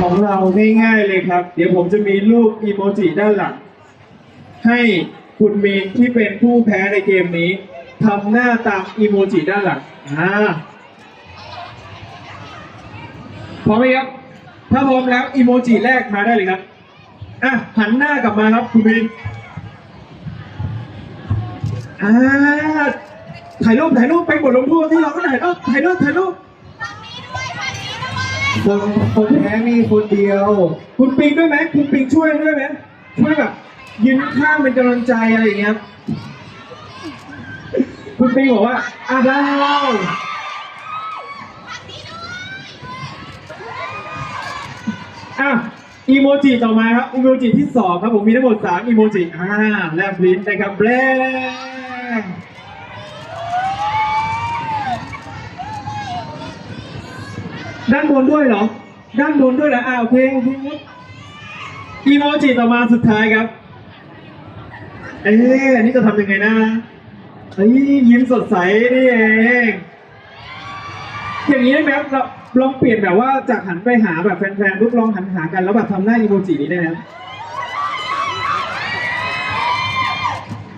ของเราง่ายๆเลยครับ เดี๋ยวผมจะมีรูปอีโมจิด้านหลัง ให้คุณมีนที่เป็นผู้แพ้ในเกมนี้ทำหน้าตามอีโมจิด้านหลังอ่าพร้อมไหมครับ ถ้าพร้อมแล้วอีโมจิแรกมาได้เลยครับอะหันหน้ากลับมาครับคุณมีนอ่าถ่ายรูปถ่ายรูปไปบทลงโทษที่เราก็ถ่ายรูปถ่ายรูปถ่ายรูป คนคนแพ้มีคนเดียว คุณปิงด้วยไหมคุณปิงช่วยด้วยไหมช่วยแบบยืนข้างเป็นกำลังใจอะไรอย่างเงี้ยคุณปิงบอกว่าอะได้อะอีโมจิต่อมาครับอีโมจิที่สองครับผมมีทั้งหมดสามอีโมจิอ่าแลบลิ้นนะครับแบง ด้านบนด้วยเหรอ ด้านบนด้วยเหรออ่าโอเคโอเคอีโมจิต่อมาสุดท้ายครับ เอ๊ะอันนี้จะทำยังไงนะเฮ้ยยิ้มสดใสนี่เองอย่างนี้ได้ไหมครับเราลองเปลี่ยนแบบว่าจากหันไปหาแบบแฟนๆปุ๊บลองหันหากันแล้วแบบทำหน้าอีโมจินี้ได้ไหมครับ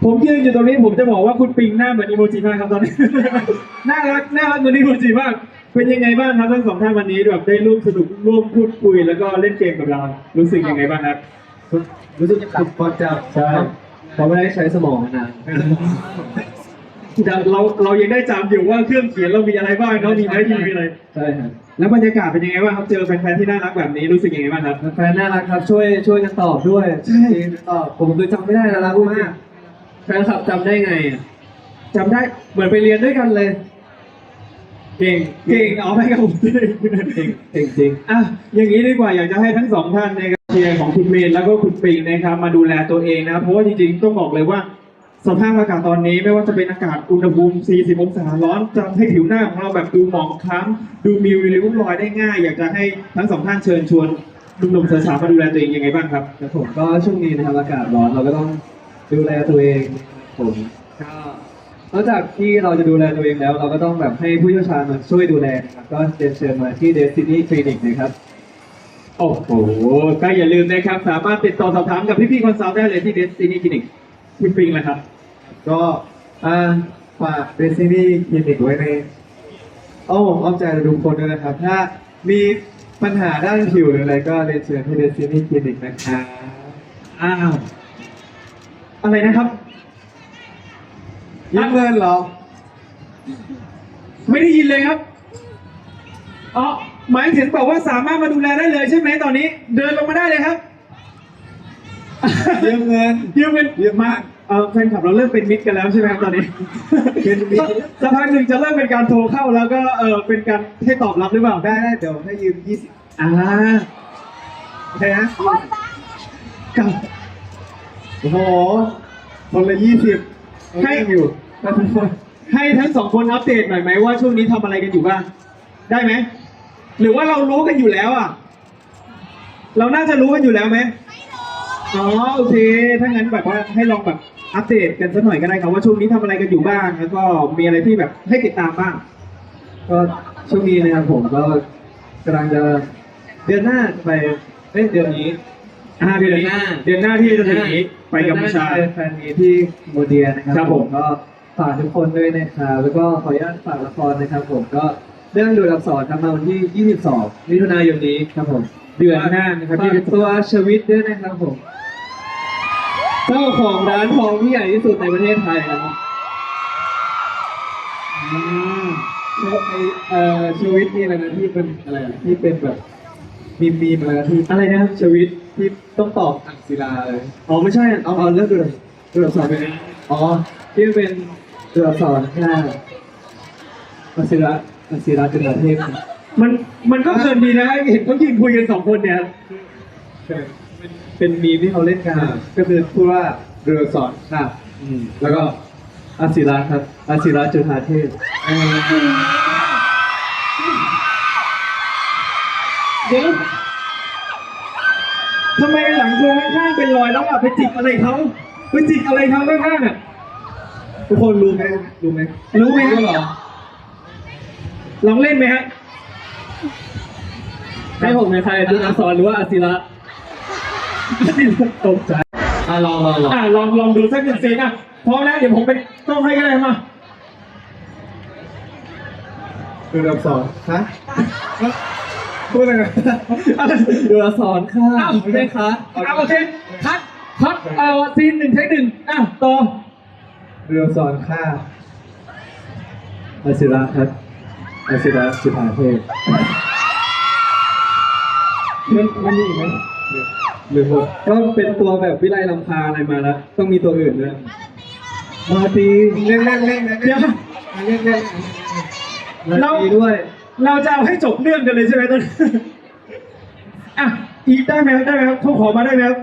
ผมยืนอยู่ตรงนี้ผมจะบอกว่าคุณปิงหน้าเหมือนอีโมจิมากครับตอนนี้ น่ารักน่ารักเหมือนอีโมจิมาก เป็นยังไงบ้างครับทั้งสองท่านวันนี้แบบได้ร่วมสนุกร่วมพูดคุยแล้วก็เล่นเกมกับเรา รู้สึกยังไงบ้างครับ รู้สึกฝึกพอจะใช่เพราะไม่ได้ใช้สมองมานานแต่เราเรายังได้จำอยู่ว่าเครื่องเขียนเรามีอะไรบ้างเนาะมีไอทีมีอะไรใช่ครับแล้วบรรยากาศเป็นยังไงบ้างครับเจอแฟนๆที่น่ารักแบบนี้รู้สึกยังไงบ้างครับแฟนน่ารักครับช่วยช่วยกันตอบด้วยใช่ตอบผมคือจำไม่ได้นะรักมากแฟนคลับจำได้ไงอะจำได้เหมือนไปเรียนด้วยกันเลย เก่งเก่งเอาไปกับผมเก่งเก่งเก่งจริงอะอย่างนี้ดีกว่าอยากจะให้ทั้งสองท่านนะครับเชียร์ของคุณเมนแล้วก็คุณปิงนะครับ มาดูแลตัวเองนะครับเพราะว่าจริงๆต้องบอกเลยว่า สภาพอากาศตอนนี้ไม่ว่าจะเป็นอากาศอุณหภูมิ 40 องศาร้อนจะให้ผิวหน้าของเราแบบดูหมองคล้ำดูมีริ้วรอยได้ง่าย อยากจะให้ทั้งสองท่านเชิญชวนหนุ่มๆสาวๆมาดูแลตัวเองยังไงบ้างครับแล้วผมก็ช่วงนี้นะครับอากาศร้อนเราก็ต้องดูแลตัวเองผมก็ นอกจากที่เราจะดูแลตัวเองแล้ว เราก็ต้องแบบให้ผู้เชี่ยวชาญมาช่วยดูแลนะครับก็เรียนเชิญมาที่ Destiny Clinic นะครับ โอ้โหก็อย่าลืมนะครับ สามารถติดต่อสอบถามกับพี่ๆคอนซัลท์ได้เลยที่ Destiny Clinic คุณปิงนะครับ ก็อ่าฝาก Destiny Clinic ไว้ในอ้อมอกอ้อมใจเราทุกคนด้วยนะครับ ถ้ามีปัญหาด้านผิวหรืออะไรก็เรียนเชิญที่ Destiny Clinic นะครับ อ้าว อะไรนะครับ ยิ้มเงินเหรอ ไม่ได้ยินเลยครับอ๋อหมายถึงบอกว่าสามารถมาดูแลได้เลยใช่ไหมตอนนี้ เดินลงมาได้เลยครับ ยืมเงิน ยืมเงินยืมมาก เออแฟนคลับเราเริ่มเป็นมิตรกันแล้วใช่ไหมครับตอนนี้เป็นมิตร สักพักหนึ่งจะเริ่มเป็นการโทรเข้าแล้วก็เออเป็นการให้ตอบรับหรือเปล่าได้ได้เดี๋ยวให้ยืม20อ่าโอเคนะกับโอ้โหคนละ20 ให้อยู่ ให้ทั้งสองคนอัปเดตหน่อยไหมว่าช่วงนี้ทำอะไรกันอยู่บ้าง ได้ไหม หรือว่าเรารู้กันอยู่แล้วอะ เราน่าจะรู้กันอยู่แล้วไหมอ๋อโอเค ถ้างั้นแบบว่าให้ลองแบบอัปเดตกันสักหน่อยก็ได้ครับว่าช่วงนี้ทำอะไรกันอยู่บ้าง แล้วก็มีอะไรที่แบบให้ติดตามบ้าง ก็ช่วงนี้นะครับผมก็กำลังจะเดือนหน้าไปเอ้ยเดือนนี้ อ่าเดือนเดือนหน้าเดือนหน้าที่จะถึงนี้ไปกัมพูชาเดือนหน้จะไปแฟนมีตที่โมเดียนะครับครับผม ก็ฝากทุกคนด้วยนะครับแล้วก็ขออนุญาตฝากละครนะครับ ผมก็เรื่องดูดอักษรครับมาวันที่ 22มิถุนายนนี้ครับผมเดือนหน้านะครับฝากที่ตัวชวิตด้วยนะครับผมเจ้าของร้านทองที่ใหญ่ที่สุดในประเทศไทยนะครับอืมไอเอ่อชีวิตนี่อะไรนะที่เป็นอะไรอะที่เป็นแบบมีมีมาที่อะไรนะครับชีวิต ที่ต้องตอบอักศิลาเลยอ๋อไม่ใช่เอาเอาเรื่องดูเลยตัวอักษรเป็นไงอ๋อที่มันเป็นตัวอักษรหน้าอักศิระอักศิระจุฬาเทพนะมันมันก็เพลินดีนะเห็นเขายืนคุยกันสองคนเนี่ยเป็นเป็นมีมที่เขาเล่นกันอะก็คือพูดว่าเรืออักษรค่ะอืมแล้วก็อักศิระครับอักศิระจุฬาเทพเดี๋ยว ทำไมหลังตัวข้างๆเป็นรอยแล้วอะไปจิกอะไรเขาไปจิกอะไรเขาข้างๆอะทุกคนรู้ไหมรู้ไหมรู้ไหมฮะเหรอลองเล่นไหมฮะให้ผมเป็นใครดูอักษรหรือว่าอาศิระตกใจอะลองลองลองอะลองลองดูสักหนึ่งซีนอะพร้อมแล้วเดี๋ยวผมเป็นต้องให้ก็ได้มาดูอักษรฮะ พูดอะไรอะไรดูอักษรค่ะอ้าวไม่ใช่คะเอาโอเคคัดคัดเอาซีนหนึ่งเทคหนึ่งอะต่อดูอักษรค่ะอาศิระครับอาศิระสุภาเทพมันมันมีอีกไหมหรือหมดก็เป็นตัวแบบวิไลลำพาอะไรมาแล้ว ต้องมีตัวอื่นด้วยมาตีเล่นเล่นเล่นเดี๋ยวเล่นเล่นเราตีด้วย เราจะเอาให้จบเรื่องกันเลยใช่ไหมตอนนี้อะอีกได้ไหมครับได้ไหมครับเขาขอมาได้ไหมครับ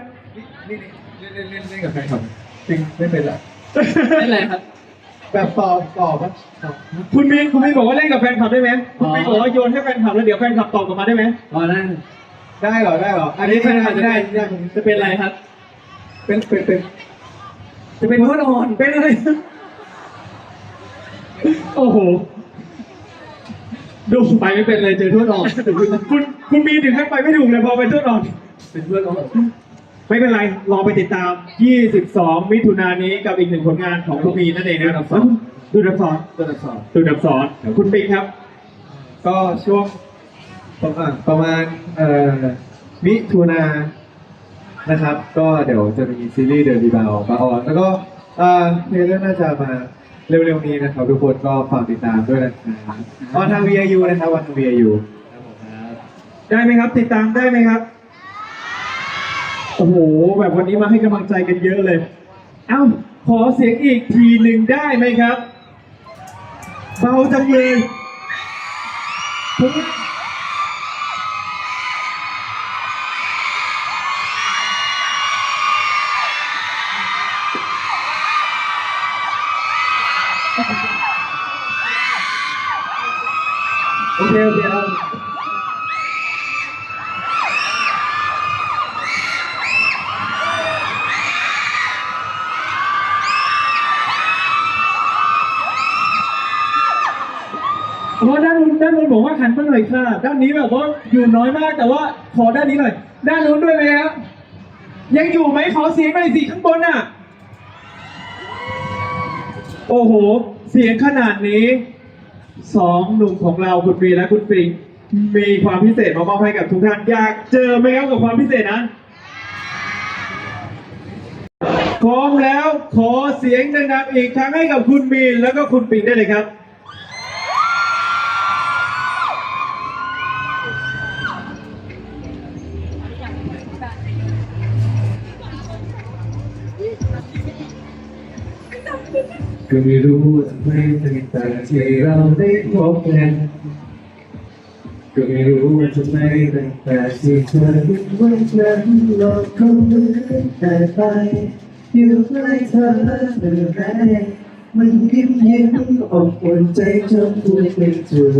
นี่นี่เล่นเล่นเล่นกับใครครับจริงไม่เป็นละไม่เป็นไรครับ แบบตอบตอบครับคุณมีนคุณมีนบอกว่าเล่นกับแฟนคลับได้ไหมคุณมีนอ๋อบอกว่าโยนให้แฟนคลับแล้วเดี๋ยวแฟนคลับตอบกลับมาได้ไหมอ๋อได้ได้เหรอได้เหรออันนี้แฟนคลับจะได้จะเป็นอะไรครับ เป็นเป็นเป็นจะเป็นทวดอ่อนเป็นอะไรโอ้โห ดูไปไม่เป็นเลยเจอทวดอ่อนคุณคุณมีนถึงขั้นไปไม่ถูกเลยพอไปทดลองเป็นทวดอ่อนไม่เป็นไรรอไปติดตาม 22 มิถุนายนนี้กับอีกหนึ่งผลงานของคุณมีนนั่นเองนะครับดูดับสอนตัวอักษรดูดับสอนคุณปิ๊กครับ ก็ช่วงประมาณประมาณเอ่อมิถุนานะครับ ก็เดี๋ยวจะมีซีรีส์เดอะรีบาวมาออน แล้วก็เอ่อเทรลเลอร์น่าจะมา เร็วๆนี้นะครับทุกคนก็ฝากติดตามด้วยนะครับออนทาง VIU นะครับวันทาง VIU ได้ไหมครับ ติดตามได้ไหมครับ โอ้โห แบบวันนี้มาให้กำลังใจกันเยอะเลย เอ้า ขอเสียงอีกทีหนึ่งได้ไหมครับ เบาจังเลยผม เคโอเคเอาเพราะด้านนู้นด้านนู้นบอกว่าหันมาหน่อยค่ะ ด้านนี้แบบว่าอยู่น้อยมากแต่ว่าขอด้านนี้หน่อย ด้านนู้นด้วยไหมครับยังอยู่ไหมขอเสียงหน่อยสิข้างบนน่ะ โอ้โห เสียงขนาดนี้ สองหนุ่มของเราคุณปีและคุณปิงมีความพิเศษมามอบให้กับทุกท่านอยากเจอไหมครับกับความพิเศษนั้นพร้อมแล้วขอเสียงดังๆอีกครั้งให้กับคุณมีนแล้วก็คุณปิงได้เลยครับ ก็ไม่รู้ว่าทำไมตั้งแต่ที่เราได้พบกันก็ไม่รู้ว่าทำไมตั้งแต่ที่เธอเป็นวันนั้นโลกคงเหมือนแต่ไป อยู่ใกล้เธอเมื่อไรมันยิ้มยิ้มอบอุ่นใจจนพูดไม่ถูก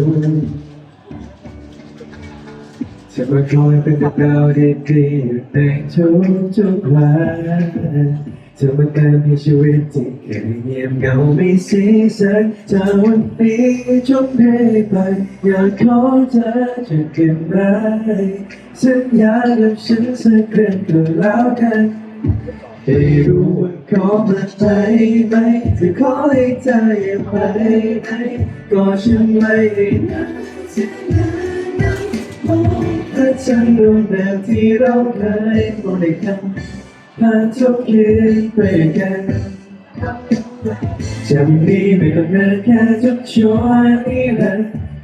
จะมาคอยเป็นดาวดีๆอยู่ในทุกทุกๆวัน จะมาการมีชีวิตที่แค่เงียบเหงาไม่สีสันจากวันนี้จบเพไป อยากขอเธอจะเก็บไว้สัญญากับฉันสักครั้งก็แล้วกันไม่รู้ว่าขอมาไปไหมจะขอให้เธออย่าไปไหนก็ฉันไม่ได้นัดสัญญานั้นถ้าฉันรู้แบบที่เราเคยมองได้กัน ผ่านทุกคืนไปกันจะมีไม่ต้องนานแค่ทุกช่วงนี้แหละ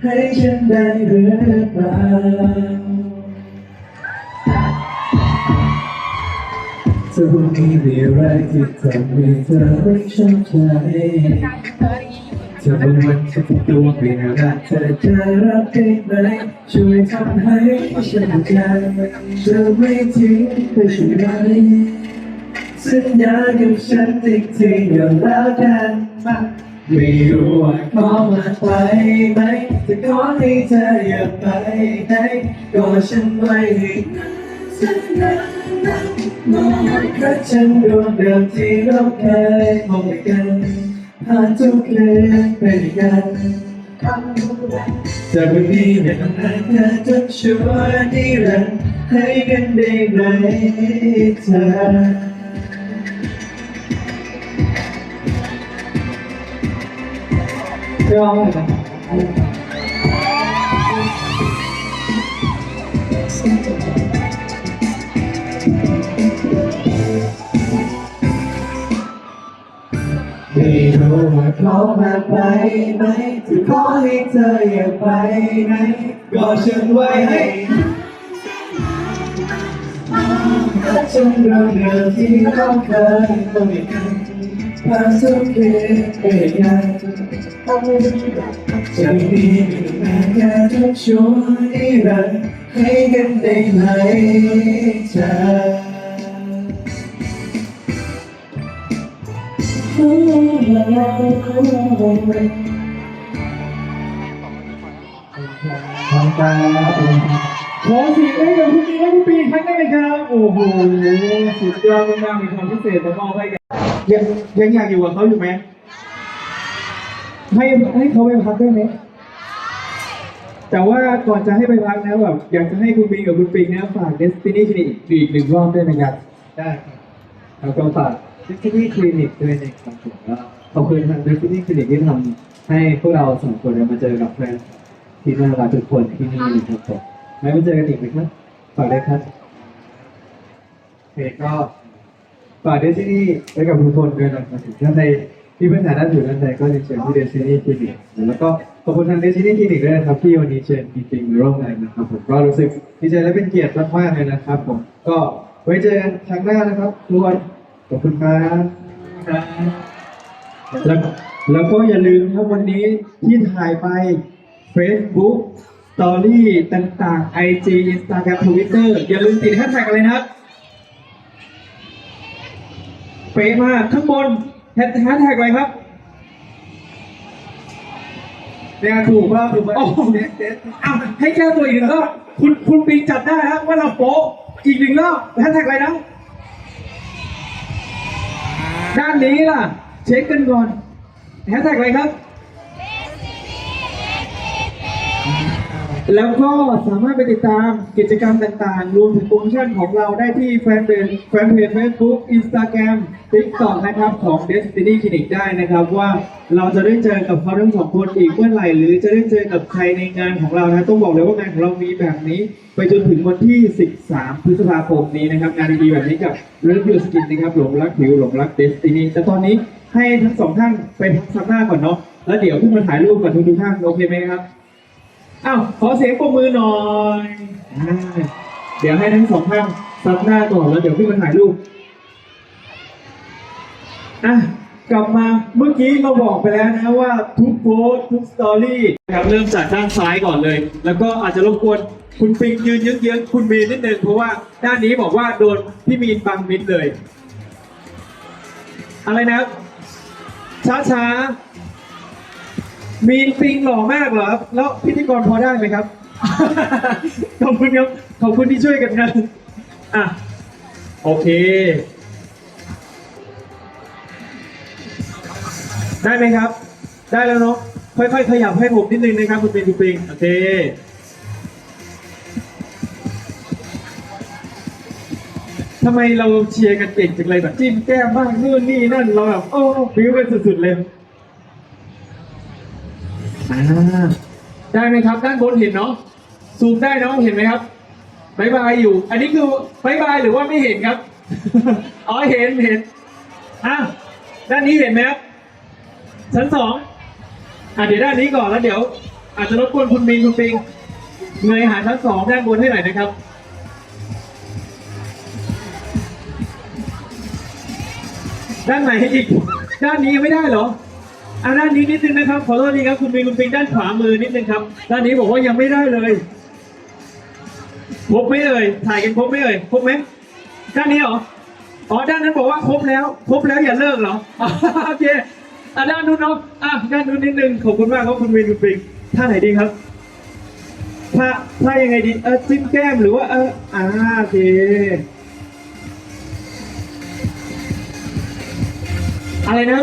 ให้ฉันได้หรือเปล่าจะมีมีอะไรที่ทำให้เธอไม่ชอบใจจะเป็นวันที่ทุกดวงไม่รักเธอจะรับได้ไหมช่วยทำให้ฉันใจจะไม่ทิ้งไปใช่ไหม สัญญากับฉันอีกทีอย่างแล้วกันไม่รู้ว่าขอมาไปไหมจะขอให้เธออย่าไปไหนก็ฉันไม่ให้สัญญานั้นมองแค่ฉันดวงเดิมที่เราเคยมองกันผ่านทุกคืนไปด้วยกันจากวันนี้เป็นนานเธอจะช่วยนิรันดร์ให้กันได้ไหมเธอ ร้องไม่รู้ว่าเขามาไปไหมที่ขอให้เธออย่าไปไหนก็ฉันไว้ให้จนเรื่องเดิมที่เราเคยคุยกัน ภาพสุดเพียงเพียงจะมีแค่แค่ทุกช่วงนิรันดร์ให้กันได้ไหมเธอทางการ ขอเสียงให้กับคุณปีและคุณปีอีกครั้งได้ไหมครับโอ้โหสุดยอดมากๆมีความพิเศษมามอบให้กันยังยังอยากอยู่กับเขาอยู่ไหมให้ให้เขาไปพักได้ไหมแต่ว่าก่อนจะให้ไปพักนะแบบอยากจะให้คุณปีกับคุณปีนะฝาก Destiny Clinic อีกหนึ่งรอบด้วยนะครับได้ครับแล้วก็ฝาก Destiny Clinic ด้วยนะครับผมแล้วขอบคุณทาง Destiny Clinic ที่ทำให้พวกเราสองคนได้มาเจอกับแฟนที่น่ารักทุกคนที่นี่นะครับผม ไม่มาเจอกันอีกไหมครับฝากด้วยครับโอเคก็ฝาก Destiny ไว้กับทุกคนด้วยนะครับท่านใดที่เป็นฐานะอยู่ด้านใดก็เรียนเชิญที่ Destiny Clinic แล้วก็ขอบคุณทาง Destiny Clinic ด้วยนะครับที่วันนี้เชิญจริงๆมาร่วมงานนะครับผมก็รู้สึกดีใจและเป็นเกียรติมากๆเลยนะครับ ผมก็ไว้เจอกันครั้งหน้านะครับทุกคนขอบคุณครับแล้วแล้วก็อย่าลืมนะครับวันนี้ที่ถ่ายไป Facebook Story ต่างๆ IG Instagram Twitter อย่าลืมติดแฮชแท็กอะไรนะครับเป๊ะมากข้างบนแฮชแท็กอะไรครับเนี่ยถูกว่าถูกว่าโอ้โหอ้าวให้แก้ตัวอีกหนึ่งรอบคุณคุณปิงจับได้แล้วว่าเราโป๊ะอีกหนึ่งรอบแฮชแท็กอะไรนะด้านนี้ล่ะ เช็คกันก่อนแฮชแท็กอะไรครับ แล้วก็สามารถไปติดตามกิจกรรมต่างๆ รวมถึงโปรโมชั่นของเราได้ที่แฟนเพจแฟนเพจ Facebook Instagram TikTok นะครับของ Destiny Clinic ได้นะครับว่าเราจะได้เจอกับเขาทั้งสองคนอีกเมื่อไหร่ หรือจะได้เจอกับใครในงานของเรานะต้องบอกเลยว่างานของเรามีแบบนี้ ไปจนถึงวันที่ 13 พฤษภาคมนี้นะครับ งานดีๆแบบนี้กับเรื่องยูสกินนะครับหลงรักผิวหลงรัก Destiny แต่ตอนนี้ให้ทั้งสองท่านไปพักซักหน้าก่อนเนาะแล้วเดี๋ยวขึ้นมาถ่ายรูปกับทุกๆท่านโอเคไหมครับ อ้าวขอเสียงปรบมือหน่อยอ่าเดี๋ยวให้ทั้งสองท่านซับหน้าก่อนแล้วเดี๋ยวขึ้นมาถ่ายรูปอะกลับมาเมื่อกี้เราบอกไปแล้วนะว่าทุกโพสทุกสตอรี่นะครับเริ่มจากด้านซ้ายก่อนเลย แล้วก็อาจจะรบกวนคุณปิงยืนเยื้องๆคุณมีนนิดนึงเพราะว่าด้านนี้บอกว่าโดนพี่มีนบังมิดเลย อะไรนะครับช้าๆ มีนปิงหล่อมากเหรอครับ แล้วพิธีกรพอได้ไหมครับ ขอบคุณครับ ขอบคุณที่ช่วยกันนะอะ โอเค ได้ไหมครับ ได้แล้วเนาะ ค่อยๆ ขยับให้ผมนิดนึงนะครับ คุณปิงคุณปิง โอเค ทำไมเราเชียร์กันเก่งจังเลยแบบจิ้มแก้มบ้างนู่นนี่นั่นเราแบบโอ้ฟิวกันสุดๆเลย อ่าได้ไหมครับ ด้านบนเห็นเนาะซูมได้เนาะเห็นไหมครับบายบายอยู่ อันนี้คือบายบายหรือว่าไม่เห็นครับ อ๋อเห็นเห็นอะด้านนี้เห็นไหมครับชั้นสองอะเดี๋ยวด้านนี้ก่อนแล้วเดี๋ยว อาจจะรบกวนคุณมีนคุณปิงเงยหาชั้นสองด้านบนให้หน่อยนะครับ ด้านไหนอีก ด้านนี้ไม่ได้เหรอ อะด้านนี้นิดนึงนะครับ ขอโทษทีครับคุณมีคุณปิงด้านขวามือนิดนึงครับ ด้านนี้บอกว่ายังไม่ได้เลยครบไหมเอ่ยถ่ายกันครบไหมเอ่ยครบไหมด้านนี้เหรออ๋อด้านนั้นบอกว่าครบแล้วครบแล้วอย่าเลิกเหรอโอเคอะด้านนู้นเนาะอะด้านนู้นนิดนึงขอบคุณมากครับคุณมีคุณปิงท่าไหนดีครับท่าท่ายังไงดีเออจิ้มแก้มหรือว่าเอออ่าโอเคอะไรนะ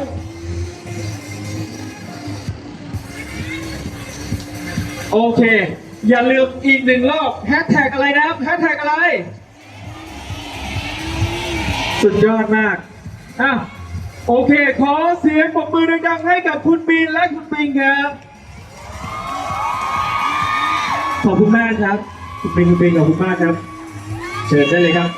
โอเค อย่าลืมอีกหนึ่งรอบแฮชแท็กอะไรนะครับแฮชแท็กอะไร สุดยอดมากอะโอเค ขอเสียงปรบมือดังๆให้กับคุณบีนและคุณปิงครับขอบคุณมากครับคุณปิงคุณปิงขอบคุณมากครับ เชิญได้เลยครับ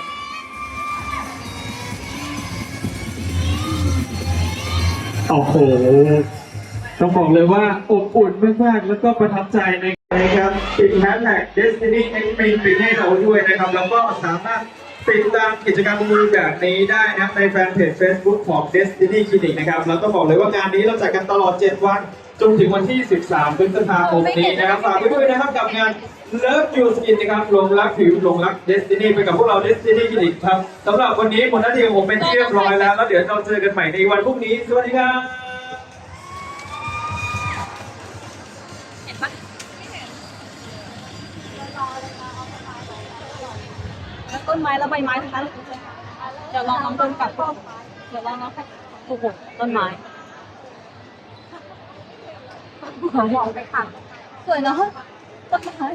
โอ้โห ต้องบอกเลยว่าอบอุ่นมากๆ แล้วก็ประทับใจนะครับติดแฮชแท็ก Destiny X p r i n ปิดให้เราด้วยนะครับ แล้วก็สามารถติดตามกิจกรรมมือแบบนี้ได้นะครับในแฟนเพจ Facebook ของ Destiny Clinic นะครับแล้วก็บอกเลยว่างานนี้เราจัดกันตลอด 7 วัน จนถึงวันที่ 13 พฤษภาคมนี้นะครับฝากไว้ด้วยนะครับกับงาน Love Your Skin นะครับลงรักผิวลงรัก Destiny ไปกับพวกเรา Destiny Clinic ครับสำหรับวันนี้หมดหน้าที่ของผมเป็นที่เรียบร้อยแล้วแล้วเดี๋ยวเราเจอกันใหม่ในวันพรุ่งนี้สวัสดีครับ ต้นไม้แล้วใบไม้ทั้งนั้นเดี๋ยวลองน้องต้นกับเดี๋ยวลองน้องให้โอ้โหต้นไม้มองไปค่ะสวยเนาะต้นไม้